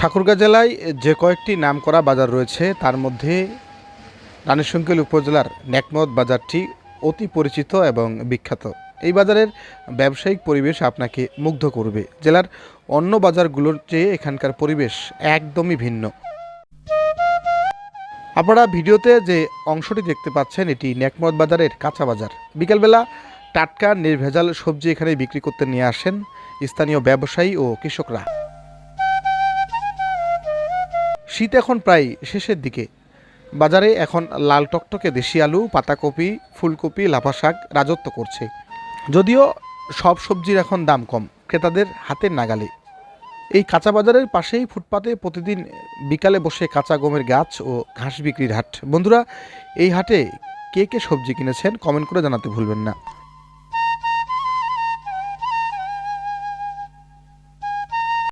ঠাকুরগাঁ জেলায় যে কয়েকটি নামকরা বাজার রয়েছে, তার মধ্যে রানীশঙ্কেল উপজেলার নেকমত বাজারটি অতি পরিচিত এবং বিখ্যাত। এই বাজারের ব্যবসায়িক পরিবেশ আপনাকে মুগ্ধ করবে। জেলার অন্য বাজারগুলোর চেয়ে এখানকার পরিবেশ একদমই ভিন্ন। আপনারা ভিডিওতে যে অংশটি দেখতে পাচ্ছেন, এটি নেকমত বাজারের কাঁচা বাজার। বিকেলবেলা টাটকা নির্ভেজাল সবজি এখানে বিক্রি করতে নিয়ে আসেন স্থানীয় ব্যবসায়ী ও কৃষকরা। শীত এখন প্রায় শেষের দিকে। বাজারে এখন লাল টকটকে দেশি আলু, পাতাকপি, ফুলকপি লাফা শাক রাজত্ব করছে। যদিও সব সবজির এখন দাম কম, ক্রেতাদের হাতের নাগালে। এই কাঁচা বাজারের পাশেই ফুটপাতে প্রতিদিন বিকালে বসে কাঁচা গমের গাছ ও ঘাস বিক্রির হাট। বন্ধুরা, এই হাটে কে কে সবজি কিনেছেন কমেন্ট করে জানাতে ভুলবেন না।